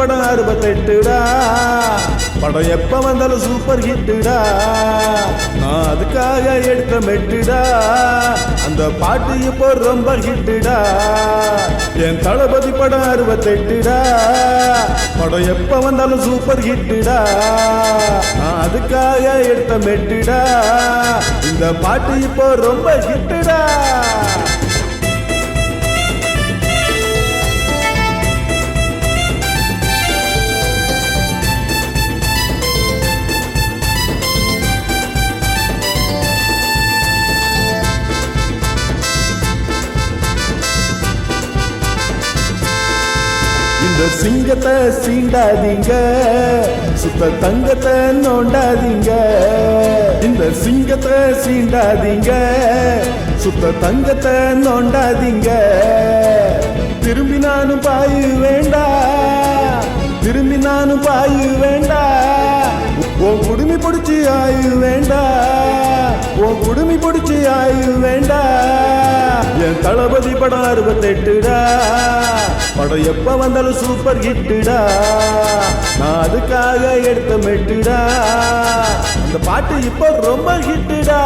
படம் அறுபத்தெட்டுடா. படம் எப்ப வந்தாலும் சூப்பர் ஹிட்டுடா நான் அதுக்காக எடுத்த மெட்டுடா. அந்த பாட்டு இப்போ ரொம்ப ஹிட்டுடா என் தளபதி படம் அறுபத்தெட்டுடா. படம் எப்ப வந்தாலும் சூப்பர் ஹிட்டுடா நான் அதுக்காக எடுத்த மெட்டுடா. இந்த பாட்டு இப்போ ரொம்ப ஹிட்டுடா இந்த சிங்கத்தை சீண்டாதீங்க. சுத்த தங்கத்தை நோண்டாதீங்க. இந்த சிங்கத்தை சீண்டாதீங்க. சுத்த தங்கத்தை நோண்டாதீங்க. திரும்பி நானும் பாயு வேண்டா. திரும்பி நானும் பாயு வேண்டா. ஓ குடுமி பிடிச்சி ஆயு வேண்டா. ஓ குடுமி பிடிச்சி ஆயு வேண்டா. என் தளபதி படம் அறுபத்தெட்டுடா. படம் எப்ப வந்தாலும் சூப்பர் ஹிட்டுடா நான் அதுக்காக எடுத்த மெட்டுடா. அந்த பாட்டு இப்போ ரொம்ப ஹிட்டுடா